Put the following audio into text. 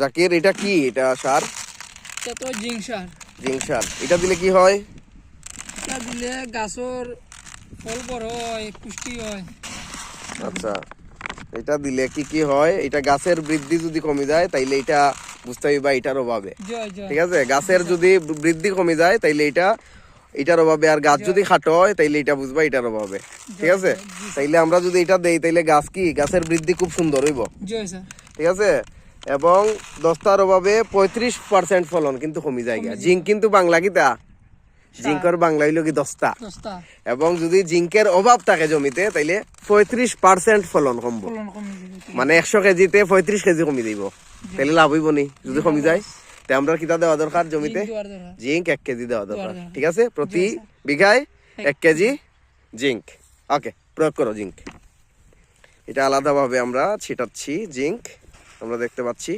জাকির এটা কি? এটা সার? এটা তো জিঙ্ক সার। জিঙ্ক সার। এটা দিলে কি হয়? এটা দিলে গাছর ফল বড় হয় পুষ্টি হয়। আচ্ছা। এটা দিলে কি কি হয়? এটা গাছের বৃদ্ধি যদি কমে যায় তাইলে এটা বুঝতে হইবা এটার অভাবে। ঠিক আছে? গাছের যদি বৃদ্ধি কমে যায় তাইলে এটা এটার অভাবে। আর গাছ যদি খাটো হয় তাইলে এটা বুঝবা এটার অভাবে। ঠিক আছে? তাইলে আমরা যদি এটা দেই তাইলে গাছ কি? গাছের বৃদ্ধি খুব সুন্দর হইব। ঠিক আছে? এবং দস্তার অভাবে পঁয়ত্রিশ পার্সেন্ট ফলন কিন্তু কমে যায়। জিঙ্ক কিন্তু বাংলা কিতা জিঙ্কর বাংলা হইল কি দস্তা? এবং যদি জিঙ্কের অভাব থাকে জমিতে তাইলে পঁয়ত্রিশ পার্সেন্ট ফলন কমবো। মানে একশো কেজিতে পঁয়ত্রিশ কেজি কমি দিব তাহলে লাভ হইব নি যদি কমি যায়। তা আমরা কিতা দেওয়া দরকার জমিতে? জিঙ্ক এক কেজি দেওয়া দরকার। দরকার। ঠিক আছে? প্রতি বিঘায় এক কেজি জিঙ্ক। ওকে প্রয়োগ করো জিঙ্ক। এটা আলাদাভাবে আমরা ছিটাচ্ছি জিঙ্ক। আমরা দেখতে পাচ্ছি।